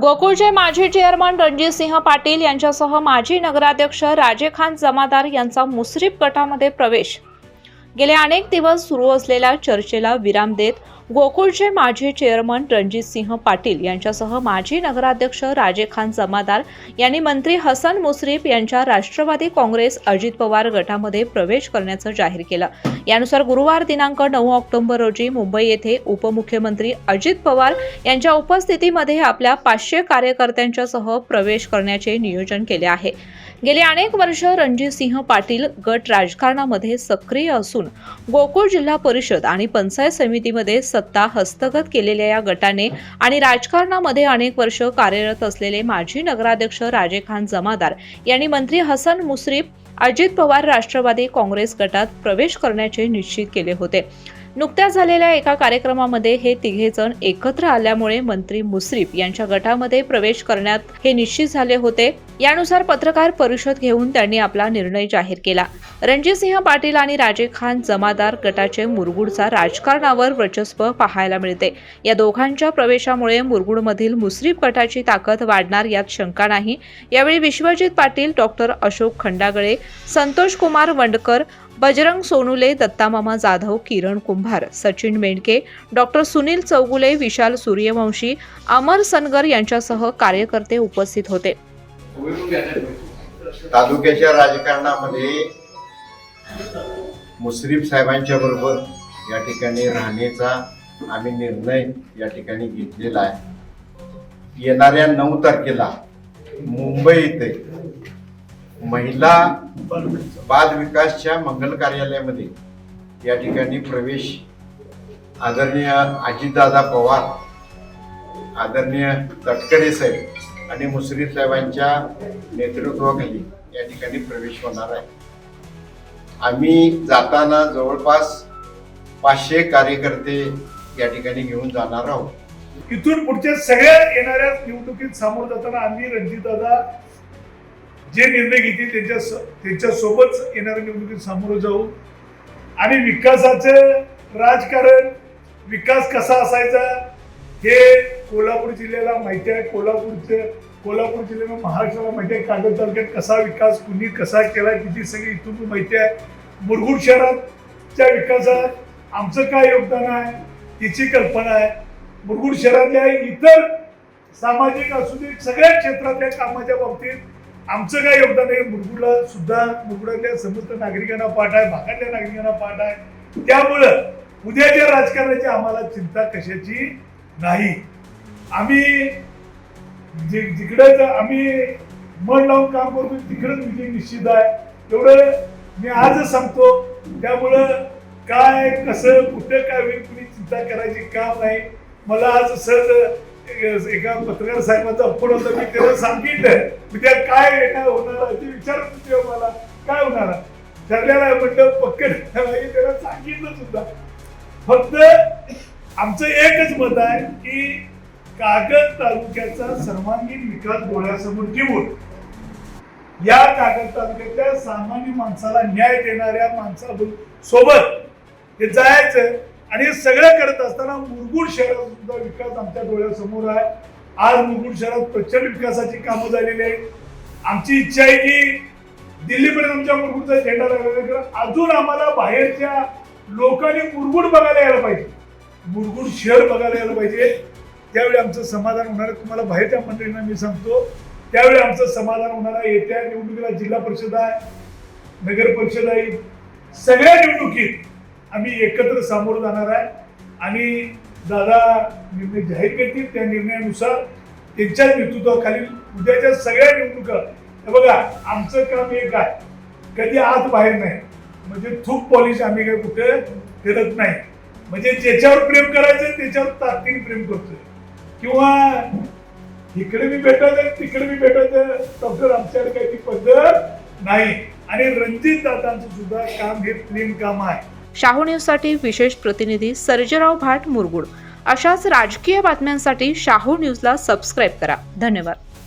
गोकुळचे माजी चेअरमन रणजित सिंह पाटील यांच्यासह माजी नगराध्यक्ष राजे खान जमादार यांचा मुसरीफ गटामध्ये प्रवेश. गेले अनेक दिवस सुरू असलेल्या चर्चेला विराम देत गोकुळचे माजी चेअरमन रणजित सिंह पाटील यांच्यासह माजी नगराध्यक्ष राजे खान जमादार यांनी मंत्री हसन मुश्रीफ यांच्या राष्ट्रवादी काँग्रेस अजित पवार गटामध्ये प्रवेश करण्याचं जाहीर केलं. यानुसार गुरुवार दिनांक नऊ ऑक्टोबर रोजी मुंबई येथे उपमुख्यमंत्री अजित पवार यांच्या उपस्थितीमध्ये आपल्या पाचशे कार्यकर्त्यांच्यासह प्रवेश करण्याचे नियोजन केले आहे. गेली अनेक वर्ष रणजित सिंह पाटील गट राजकारणामध्ये सक्रिय असून गोकुळ जिल्हा परिषद आणि पंचायत समितीमध्ये सत्ता हस्तगत केलेल्या या गटाने आणि राजकारणामध्ये अनेक वर्ष कार्यरत असलेले माजी नगराध्यक्ष राजे खान जमादार यांनी मंत्री हसन मुश्रीफ अजित पवार राष्ट्रवादी काँग्रेस गटात प्रवेश करण्याचे निश्चित केले होते. नुकत्याच झालेल्या एका कार्यक्रमामध्ये हे तिघेजण एकत्र आल्यामुळे मंत्री मुश्रीफ यांच्या गटामध्ये प्रवेश करण्यात हे निश्चित झाले होते. यानुसार पत्रकार परिषद घेऊन त्यांनी आपला निर्णय जाहीर केला. रणजितसिंह पाटील आणि राजे खान जमादार गटाचे मुरगुडचा राजकारणावर वर्चस्व पाहायला मिळते. या दोघांच्या प्रवेशामुळे मुरगुडमधील मुस्लिम गटाची ताकद वाढणार यात शंका नाही. यावेळी विश्वजित पाटील डॉक्टर अशोक खंडागळे संतोष कुमार वंडकर बजरंग सोनुले दत्तामामा जाधव किरण कुंभार सचिन मेंडके डॉक्टर सुनील चौगुले विशाल सूर्यवंशी अमर सनगर यांच्यासह कार्यकर्ते उपस्थित होते. तालुक्याच्या राजकारणामध्ये मुश्रीफ साहेबांच्या बरोबर या ठिकाणी राहण्याचा आम्ही निर्णय या ठिकाणी घेतलेला आहे. येणाऱ्या नऊ तारखेला मुंबई येथे महिला बाल विकासच्या मंगल कार्यालयामध्ये या ठिकाणी प्रवेश आदरणीय अजितदादा पवार आदरणीय तटकरे साहेब आणि मुश्रीफ साहेबांच्या नेतृत्वाखाली या ठिकाणी प्रवेश होणार आहे. आम्ही जाताना जवळपास पाचशे कार्यकर्ते या ठिकाणी घेऊन जाणार आहोत. इथून पुढच्या सगळ्या येणाऱ्या निवडणुकीत सामोरं जाताना आम्ही रणजितदादा जे निर्णय घेतील त्यांच्या त्यांच्यासोबत येणाऱ्या निवडणुकीत सामोरं जाऊ. आणि विकासाचं राजकारण विकास कसा असायचा हे कोल्हापूर जिल्ह्याला माहिती आहे. कोल्हापूरचे कोल्हापूर जिल्ह्याला महाराष्ट्राला माहिती आहे. कागद तालुक्यात कसा विकास कुणी कसा केला किती सगळी इथून माहिती आहे. मुरगुड शहरातच्या विकासात आमचं काय योगदान आहे याची कल्पना आहे. मुरगुड शहरातल्या इतर सामाजिक असू दे सगळ्या क्षेत्रातल्या कामाच्या बाबतीत आमचं काय योगदान आहे? मुरगुडला सुद्धा मुरगुडातल्या समस्त नागरिकांना पाठ आहे. भागातल्या नागरिकांना पाठ आहे. त्यामुळं उद्याच्या राजकारणाची आम्हाला चिंता कशाची नाही. आम्ही जि जिकडं आम्ही मन लावून काम करतो तिकडेच विजय निश्चित आहे. तेवढं मी आजच सांगतो. त्यामुळं काय कसं कुठं काय होईल कुणी चिंता करायची काम नाही. मला आज सहज एका पत्रकार साहेबांचा फोन होता मी त्याला सांगितलं. उद्या काय काय होणार ते विचारत होते मला. काय होणार आहे? ठरलेलं आहे म्हटलं पक्कड त्याला सांगितलं सुद्धा. फक्त आमचं एकच मत आहे की कागद तालुक्याचा सर्वांगीण विकास डोळ्यासमोर ठेवून या कागद तालुक्यातल्या सामान्य माणसाला न्याय देणाऱ्या माणसा सोबत हे जायचं आणि हे सगळं करत असताना मुरगुड शहरात सुद्धा विकास आमच्या डोळ्यासमोर आहे. आज मुरगुड शहरात प्रचंड विकासाची कामं झालेली आहेत. आमची इच्छा आहे की दिल्लीपर्यंत आमच्या मुरगुडचा झेंडा लागला अजून आम्हाला बाहेरच्या लोकांनी मुरगुड बघायला यायला पाहिजे. मुरगुड शहर बघायला यायला पाहिजे. त्यावेळी आमचं समाधान होणार तुम्हाला बाहेरच्या मंडळींना मी सांगतो त्यावेळी आमचं समाधान होणार आहे. येत्या निवडणुकीला जिल्हा परिषद आहे नगर परिषद आहे सगळ्या निवडणुकीत आम्ही एकत्र सामोरं जाणार आहे. आणि दादा निर्णय जाहीर करतील त्या निर्णयानुसार त्यांच्या नेतृत्वाखाली उद्याच्या सगळ्या निवडणुका. बघा आमचं काम एक आहे. कधी आत बाहेर नाही. म्हणजे थूक पॉलिश आम्ही काही कुठे करत नाही. म्हणजे ज्याच्यावर प्रेम करायचं त्याच्यावर ताकदीने प्रेम करतोय. किंवा इकडे मी भेटायचं तिकडे मी भेटत डॉक्टर आमच्याकडे काही ती पद्धत नाही. आणि रणजित दादांचं सुद्धा काम हे प्रेम काम आहे. शाहू न्यूजसाठी विशेष प्रतिनिधी सर्जेराव भाट मुरगुड. अशाच राजकीय बातम्यांसाठी शाहू न्यूजला सबस्क्राईब करा. धन्यवाद.